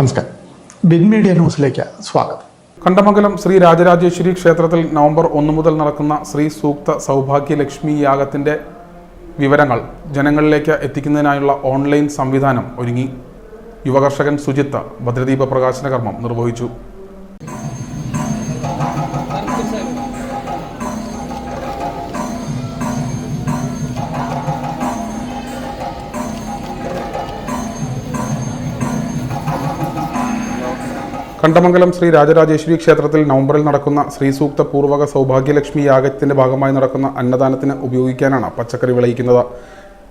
നമസ്കാരം. Bin media ന്യൂസിലേക്ക് സ്വാഗതം. കണ്ടമംഗലം ശ്രീ രാജരാജേശ്വരി ക്ഷേത്രത്തിൽ നവംബർ ഒന്ന് മുതൽ നടക്കുന്ന ശ്രീ സൂക്ത സൗഭാഗ്യ ലക്ഷ്മി വിവരങ്ങൾ ജനങ്ങളിലേക്ക് എത്തിക്കുന്നതിനായുള്ള ഓൺലൈൻ സംവിധാനം ഒരുങ്ങി. യുവകർഷകൻ സുജിത്ത് ഭദ്രദീപ പ്രകാശന കർമ്മം നിർവഹിച്ചു. കണ്ടമംഗലം ശ്രീ രാജരാജേശ്വരി ക്ഷേത്രത്തിൽ നവംബറിൽ നടക്കുന്ന ശ്രീ സൂക്ത പൂർവക സൗഭാഗ്യലക്ഷ്മി യാഗത്തിന്റെ ഭാഗമായി നടക്കുന്ന അന്നദാനത്തിന് ഉപയോഗിക്കാനാണ് പച്ചക്കറി വിളയിക്കുന്നത്.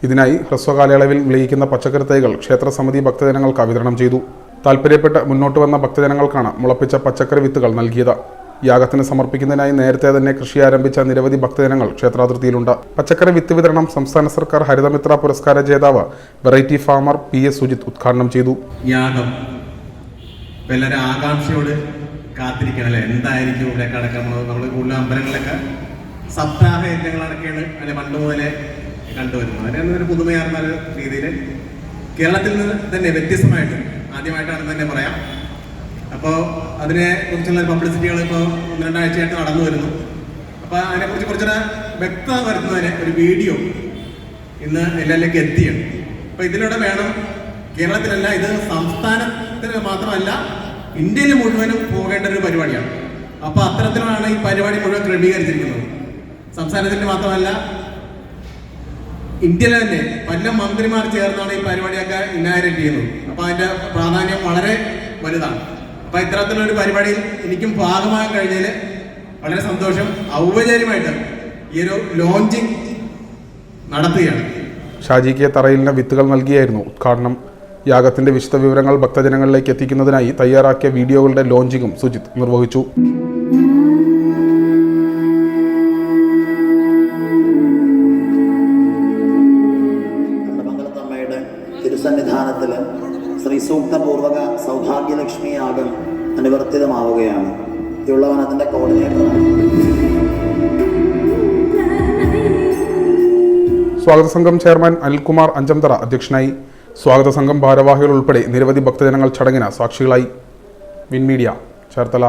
ഇതിനായി ഹ്രസ്വകാലയളവിൽ വിളയിക്കുന്ന പച്ചക്കറി തൈകൾ ക്ഷേത്ര സമിതി ഭക്തജനങ്ങൾക്ക് വിതരണം ചെയ്തു. താൽപ്പര്യപ്പെട്ട് മുന്നോട്ട് വന്ന ഭക്തജനങ്ങൾക്കാണ് മുളപ്പിച്ച പച്ചക്കറി വിത്തുകൾ നൽകിയത്. യാഗത്തിന് സമർപ്പിക്കുന്നതിനായി നേരത്തെ തന്നെ കൃഷി ആരംഭിച്ച നിരവധി ഭക്തജനങ്ങൾ ക്ഷേത്രാതിർത്തിയിലുണ്ട്. പച്ചക്കറി വിത്ത് വിതരണം സംസ്ഥാന സർക്കാർ ഹരിതമിത്ര പുരസ്കാര ജേതാവ് variety farmer P S Sujith ഉദ്ഘാടനം ചെയ്തു. ഇപ്പൊ എല്ലാവരും ആകാംക്ഷയോട് കാത്തിരിക്കണം അല്ലെ എന്തായിരിക്കും ഇവിടെ നടക്കാൻ പോകുന്നത് നമ്മൾ കൂടുതൽ അമ്പലങ്ങളിലൊക്കെ സപ്താഹ യജ്ഞങ്ങളൊക്കെയാണ് അല്ലെ പണ്ട് മുതലേ കണ്ടുവരുന്നത്. അതിന് ഒരു പുതുമയാർന്ന ഒരു രീതിയിൽ കേരളത്തിൽ നിന്ന് തന്നെ വ്യത്യസ്തമായിട്ട് ആദ്യമായിട്ടാണെന്ന് തന്നെ പറയാം. അപ്പോൾ അതിനെ കുറിച്ചുള്ള പബ്ലിസിറ്റികൾ ഇപ്പോൾ ഒന്ന് രണ്ടാഴ്ചയായിട്ട് നടന്നു വരുന്നു. അപ്പോൾ അതിനെക്കുറിച്ച് കുറച്ചുകൂടെ വ്യക്തത വരുത്തുന്നതിന് ഒരു വീഡിയോ ഇന്ന് എല്ലാവരിലേക്ക് എത്തിയാണ് അപ്പൊ ഇതിലൂടെ വേണം കേരളത്തിലല്ല ഇത് സംസ്ഥാനത്തിന് മാത്രമല്ല ഇന്ത്യയിൽ മുഴുവനും പോകേണ്ട ഒരു പരിപാടിയാണ്. അപ്പൊ അത്തരത്തിലാണ് ഈ പരിപാടി മുഴുവൻ ക്രമീകരിച്ചിരിക്കുന്നത്. സംസ്ഥാനത്തിന് മാത്രമല്ല ഇന്ത്യയിലെ തന്നെ പല മന്ത്രിമാർ ചേർന്നാണ് ഈ പരിപാടിയൊക്കെ ഇനാഗ്രേറ്റ് ചെയ്യുന്നത്. അപ്പൊ അതിന്റെ പ്രാധാന്യം വളരെ വലുതാണ്. അപ്പൊ ഒരു പരിപാടിയിൽ എനിക്കും ഭാഗമാകാൻ കഴിഞ്ഞതിൽ വളരെ സന്തോഷം. ഔപചാരികമായിട്ട് ഈ ഒരു ലോഞ്ചിങ് നടത്തുകയാണ്. ഷാജിക്ക് തറയിലിന് വിത്തുകൾ നൽകിയായിരുന്നു ഉദ്ഘാടനം യാഗത്തിന്റെ വിശദ വിവരങ്ങൾ ഭക്തജനങ്ങളിലേക്ക് എത്തിക്കുന്നതിനായി തയ്യാറാക്കിയ വീഡിയോകളുടെ ലോഞ്ചിങ്ങും സുജിത് നിർവഹിച്ചു. തിരുസന്നിധാനത്തിൽ ശ്രീ സൂക്തപൂർവക സൗഭാഗ്യലക്ഷ്മി യാഗം അനുവർത്തിതമാവുകയാണ്. ഇതുള്ളവൻ അതിന്റെ കോർഡിനേറ്ററാണ്. സ്വാഗത സംഘം ചെയർമാൻ അനിൽകുമാർ അഞ്ചംതറ അധ്യക്ഷനായി സ്വാഗത സംഘം ഭാരവാഹികൾ ഉൾപ്പെടെ നിരവധി ഭക്തജനങ്ങൾ ചടങ്ങിന് സാക്ഷികളായി. വിൻമീഡിയ ചേർത്തല.